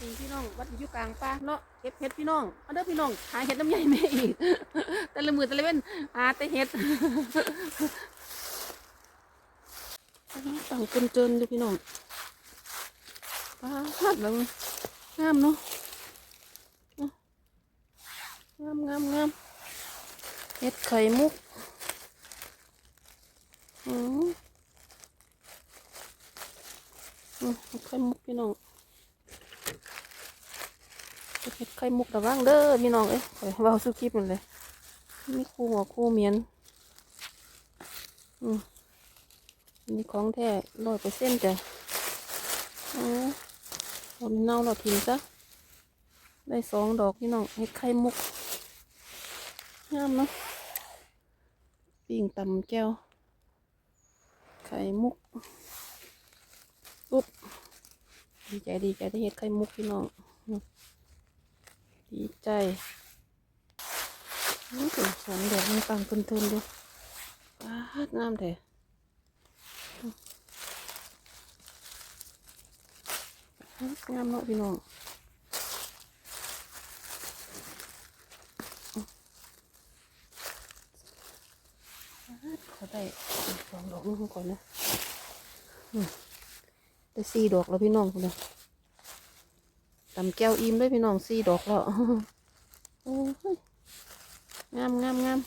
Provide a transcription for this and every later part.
นี่พี่น้องวัดอยู่กลางป่าเนาะเก็บเห็ดพี่น้องเอาเด้อพี่น้องหาเห็ดน้ำใหญ่แม่อีกแต่ละมือแต่ละเว้นหาแต่เห็ดต่างคนเจินอยู่พี่น้องป้าดแล้วงามเนาะงามงามงามเห็ดไข่มุกอืมอืมเห็ดไข่มุกพี่น้อง เห็ดไข่มุกระวังเด้อพี่น้องเอ้ยไปเบาสุคลิปมันเลยมีคู่หัวคู่เมียน อืมนี่ของแท้ร้อยเปเซ็นต์จ้ะอ๋อเรามันเน่าเราทิ้งซะ ได้สองดอกพี่น้องเห็ดไข่มุกงามเนาะปิ่งตำแก้ว ไข่มุกปุ๊บดีใจดีใจได้เห็ดไข่มุกพี่น้อง ดีใจนี่เป็นสองดอกมันตังเพิ่นๆดูป้าดงามแท้งามเนาะพี่น้องขอได้สองดอกนึงก่อนนะได้สี่ดอกแล้วพี่น้องคุณนะ ตำแก้วอิ่มด้วยพี่น้องสี่ดอกแล้วโอ้ยงามงามงาม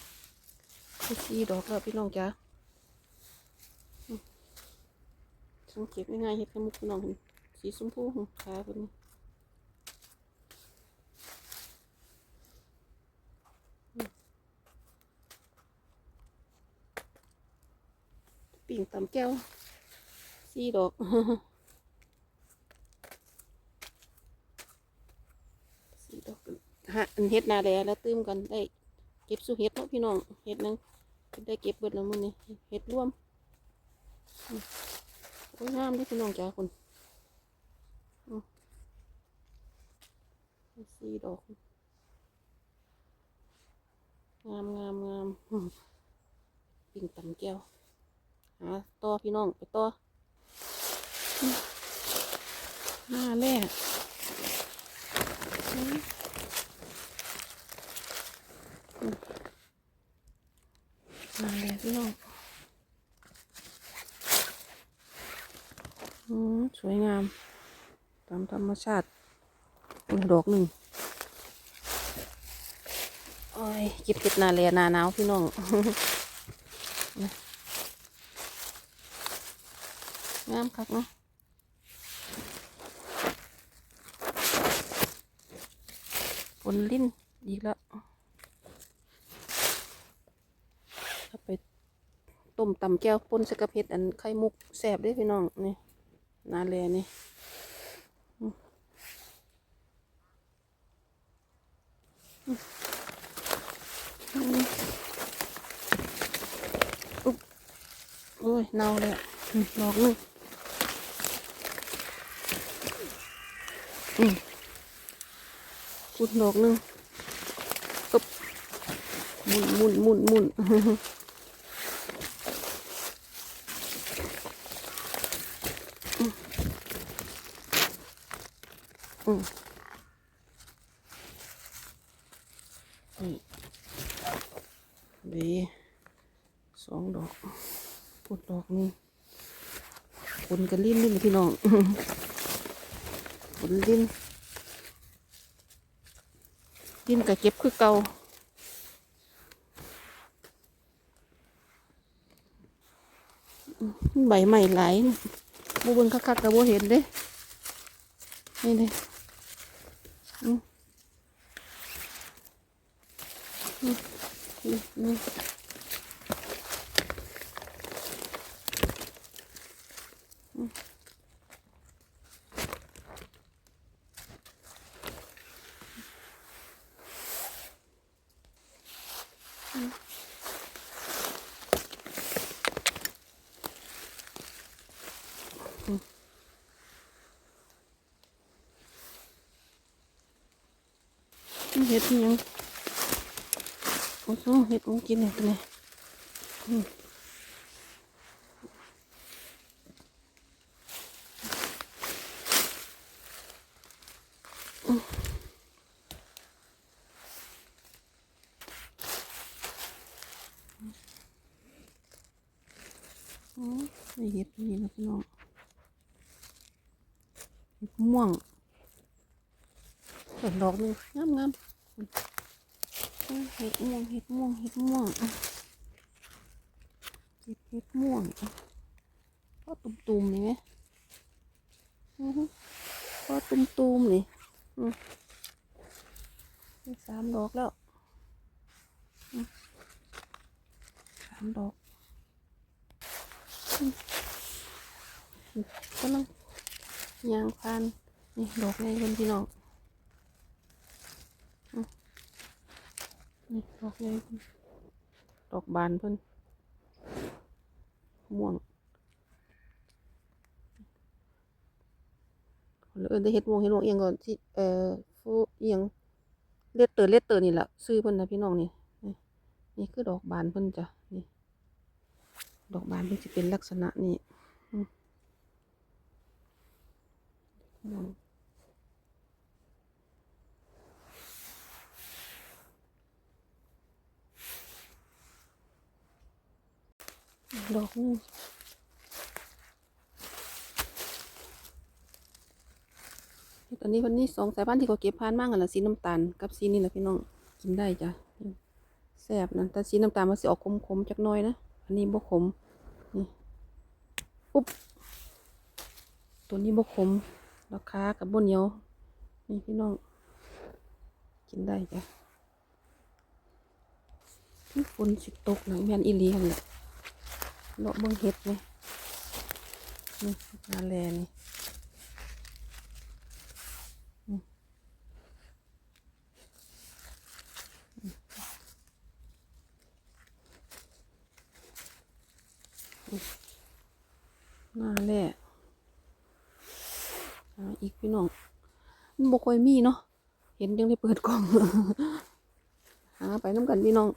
ได้สี่ดอกแล้วพี่น้องจ้าสังเกตง่ายๆเห็ดขมุกพี่น้องสีชมพูของขาคนนี้ปิ่งตำแก้วสีดอก สีดอก ฮะเฮ็ดนาแลแล้วตื้มกันได้ เก็บสู้เฮ็ดเนาะพี่น้องเฮ็ดนึงได้เก็บเบิดแล้วมื้อนี้เฮ็ดร่วมโอ้ยงามด้อพี่น้องจ้าคนสี่ดอก งามงามงามปิ่งตำแก้วหาต่อพี่น้องไปต่อมหน้าแรกอืมอืมหน้าแรกพี่น้องอืมสวยงาม ตามธ รรมชาติอีกดอกหนึ่งโอ้ยเก็บเก็บนาแลหนาหนาวพี่น้องงามคักเนาะฝนลิ้นอีกแล้วเอาไปต้มตำแก้วป่นสกะเพชรอันไข่มุกแสบด้วยพี่น้องนี่นาแลนี่ อุ๊บโอ้ยเน่าเลยอะอืมดอกหนึงอืมพุดดอกหนึงปึ๊บหมุนหมุนหมุนหมุนอืม นี่ดีสองดอกพุดดอกนึงคนกันลิ้นนี่พี่น้องคนลิ้นลิ้นก็เก็บคือเก่าใบใหม่หลายบูบิงคักๆกับบูเห็นเด้นี่เลยอืมอืม อืมอืมอืมเห็ดอิหยังโอ้โหเห็ดของกินเนี่ยตัวนี้เห็ดนี่นะพี่น้องเห็ดม่วงดอกนึงงามงาม เห็ดม่วงเห็ดม่วงเห็ดม่วงอะเห็ดเห็ดม่วงอะก็ตุ่มๆนี่ไหมอือฮึก็ตุ่มๆนี่อืมสามดอกแล้วสามดอกกำลังยางพานนี่ดอกไงเพื่อนพี่น้องอืม นี่ดอกไงเพิ่ดอกบานเพิ่นม่วงแล้วเอินได้เฮ็ดม่วงเฮ็ดม่วงเอียงก่อนที่เอ่อฟูเอียงเล็ดเตอร์เล็ดเตอร์นี่แหละซื้อเพิ่นนะพี่น้องนี่นี่นี่คือดอกบานเพิ่นจ้ะนี่ดอกบานเพิ่นจะเป็นลักษณะนี้อืม ดอกนึงอันนี้วันนี้สองสายพันธุ์ที่เขาเก็บพานมากกันละสีน้ำตาลกับสีนี่แหละพี่น้องกินได้จ้ะแซ่บนะแต่สีน้ำตาลมันสิออกขมๆจักน้อยนะอันนี้บ่ขมนี่ปุ๊บตัวนี้บ่ขมราคากับบนเหนียวนี่พี่น้องกินได้จ้ะที่ฝนสิตกหนังแมนอีหลีหันแหละ เลาะเบิ่งเห็ดนี่นี่นาแลนี่อืมอืมอืมนาแลอ่อีกพี่น้อง มันบ่ค่อยมีเนาะ เห็นยังได้เปิดกล่อง หาไปน้ำกันพี่น้อง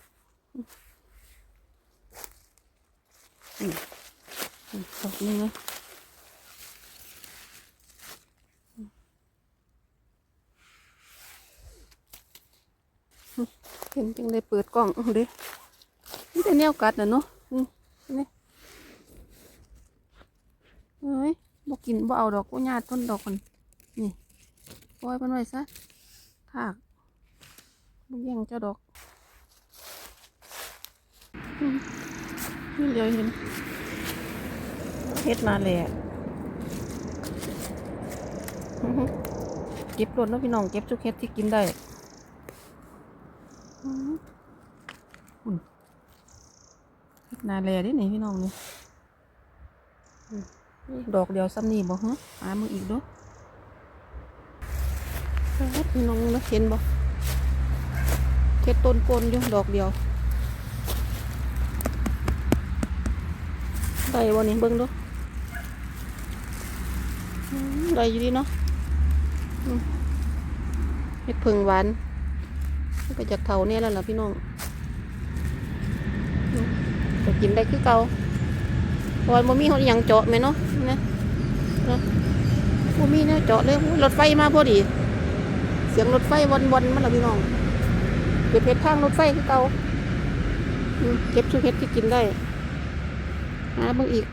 อืมอืมดอกนึงนะเห็นจังได้เปิดกล่องเด้นี่แต่แนวกัดนะเนาะนี่เอ้ยบ่กินบ่เอาดอกบ่ญาติทนดอกมันนี่ปล่อยมันไว้ซะถากบ่แย่งเจ้าดอก นี่เดียวเห็นเฮ็ดมาแหละอื้อหือเก็บรถแล้วพี่น้อง เก็บทุกเฮ็ดที่กินได้อุ่นเฮ็ดนาแลด้นี่พี่น้องนี่ดอกเดียวซ้ำนี่บ่ฮะหามึงอีกด้อเฮ็ดน้องนะเห็นบ่เฮ็ดต้นปนอยู่ดอกเดียว ได้บ่นี่เบิ่งดูได้อยู่ดีเนาะอืมเฮ็ดผึ่งหวานมันก็จากเทาเนี่ยแล้วล่ะพี่น้องอืมก็กินได้คือเก่าเพราะว่าบ่มีเขาอหยังเจาะไหมเนาะนะเนาะบ่มีเนี่ยเจาะเลยรถไฟมาพอดี เสียงรถไฟวนๆมันละพี่น้องเก็บเห็ดทางรถไฟคือเก่าเก็บสุเห็ดที่กินได้ หาเบิ่งอีก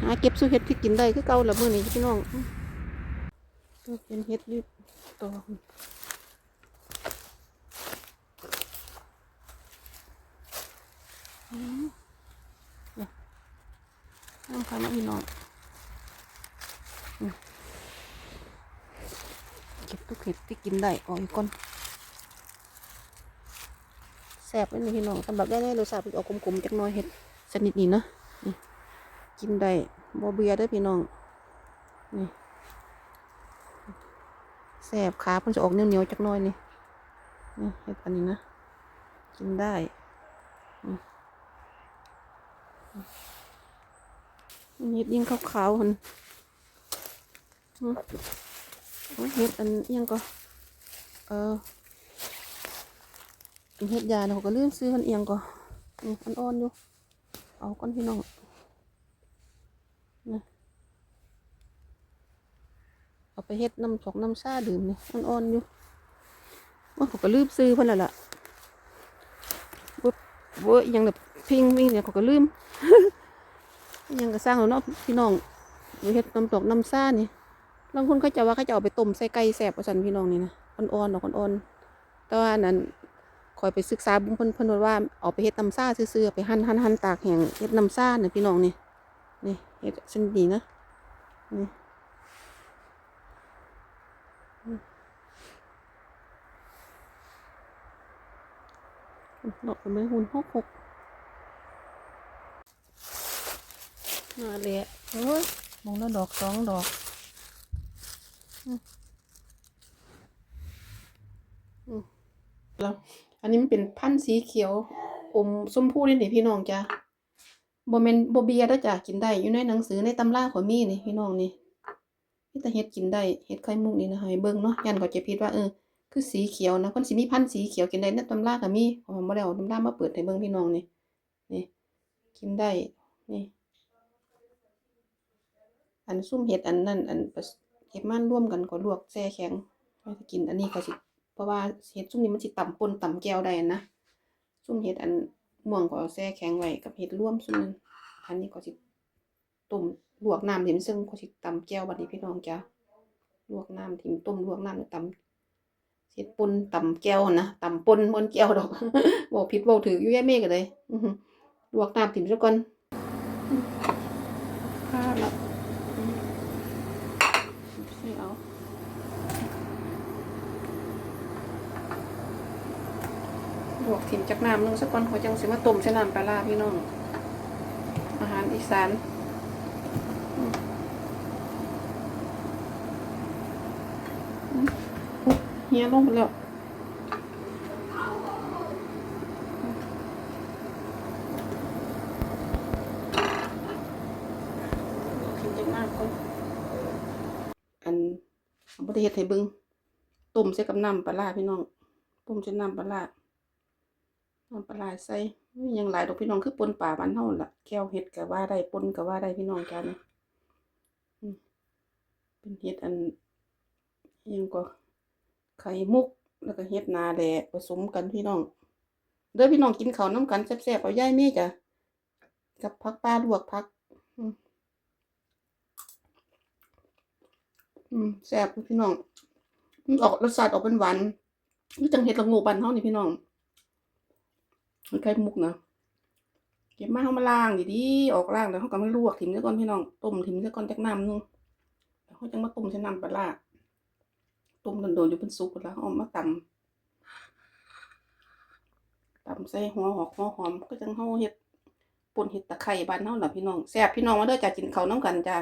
หาเก็บสุเห็ดที่กินได้คือเก่าละมื้อนี้พี่น้องอืมเป็นเห็ดยืดต่ออืมน้ำค่ะน้องพี่น้องเก็บทุกเห็ดที่กินได้ออกอีกก่อนแซ่บเลยนี่พี่น้องสำหรับได้ได้รสาติออกกลมๆจักหน้อยเห็ดชนิดนี้นะนี่ กินได้บ่เบื่อเด้อพี่น้องนี่แซ่บขาเพิ่นจะออกเหนียวๆจักหน้อยนี่นี่เห็ดอันนี้นะ กินได้เห็ดยิ่งขาวๆหันเห็ดอันอิหยังก็ เออเห็ดยาเนี่ยเขาก็ลืมซื้อมันเอียงก็นี่อันอ่อนอยู่ เอาก้อนพี่น้อง นะเอาไปเฮ็ดน้ำชกน้ำชาดื่มเนี่ยอ่อนๆอยู่ว่าเขาก็ลืมซื้อเพิ่นล้วล่ะบ่บ่อิหยังแบบพิงวิ่งเนี่ยเขาก็ลืมยังก็สร้างแล้วเนาะพี่น้องเฮ็ดน้ำชกน้ำชานี่บางคนเขาจะว่าเขาจะเอาไปต้มใส่ไก่แซ่บว่าซั่นพี่น้องนี่นะอ่อนๆดอกอ่อนๆแต่ว่านั้นคอยไปศึกษาบิ่งเพิ่นเพิ่นว่าเอาไปเฮ็ดน้ำชาซื่อๆไปหั่นหั่นหั่นตากแห้งเฮ็ดน้ำชาน่ะพี่น้องนี่ นี่เฮ็ดซั่นดีนะนี่ดอกไม้หุ่นหกหกมาเลยอะเฮ้ยมองแล้วดอกสองดอกอืมอืมแล้วอันนี้มันเป็นพันธุ์สีเขียว อมชมพูนี่นี่พี่น้องจ้ะ บ่แม่นบ่เบียเด้จ้ะกินได้อยู่ในหนังสือในตำราขอยมีนี่พี่น้องนี่มีแต่เฮ็ดกินได้เฮ็ดไข่มุกนี่นะให้เบิ่งเนาะยันก็จะผิดว่าเออคือสีเขียวนะเพิ่นสิมีพันธุ์สีเขียวกินได้ในตำราก็มีผมบ่ได้เอาตำรามาเปิดให้เบิ่งพี่น้องนี่นี่ กินได้นี่ อันซุ่มเห็ดอันนั้นอันผสเห็ดมันร่วมกันก็ลวกแช่แข็งไว้กินอันนี้ก็สิเพราะว่าเห็ดซุ่มนี้มันสิต่ำปนต่ำแก้วได้นะซุ่มเห็ดอัน ม่วงก็เอาแช่แข็งไว้กับเห็ดร่วมซุ่มนั้นอันนี้ก็สิต้มลวกน้ำถิ่มซึ่งก็สิตำแก้วบัดนี้พี่น้องจ้าลวกน้ำถิ่มต้มลวกน้ำตำเห็ดปนตำแก้วนะตำปนบนแก้วดอกบอกผิดบอกถืออยู่แย่เมฆกันเลยลวกน้ำถิ่มซะก่อนข้าวละอืมไม่เอาล วกถิ่มจากน้ำนึงซะก่อนเขาจังสิมาต้มใส่น้ำปลาร้าพี่น้อง อาหารอีสานอืมอืมอุ๊ยเฮียลงไปแล้วกินจังมากคนอันเอาบ่ได้เฮ็ดให้เบิ่งต้มใส่กับน้ำปลาร้าพี่น้องต้มใส่น้ำปลาร้า น้ำปลาร้าใส่ยังหลายดอกพี่น้องคือปนป่าบ้านเฮาล่ะแก้วเฮ็ดก็ว่าได้ปนก็ว่าได้พี่น้องจ้านี่อืมเป็นเฮ็ดอันยังก็ไข่มุกแล้วก็เฮ็ดนาแหละผสมกันพี่น้องเด้อพี่น้องกินข้าวน้ำกันแซ่บๆเอาย่ายเมจ้ะกับผักปลาลวกผัก อืมแซ่บพี่น้องออกรสชาติออกเป็นหวานนี่จังเห็ดละงูบันเฮานี่พี่น้อง มันไข่มุกนะเก็บมาเฮามาล้างดีๆออกล้างแล้วเฮาก็มาลวกถิ่มซะก่อนพี่น้องต้มถิ่มซะก่อนจักน้ำนึงแล้วเฮาจังมาต้มใส่น้ำปลาร้าต้มโดนๆอยู่เป็นสุกแล้วเอามาตำตำใส่หัวหอกหัวหอมก็จังเฮาเฮ็ดป่นเฮ็ดตะไคร้บ้านเฮาล่ะพี่น้องแซ่บพี่น้องมาเด้อจ้ากินเขาน้ำกันจ้า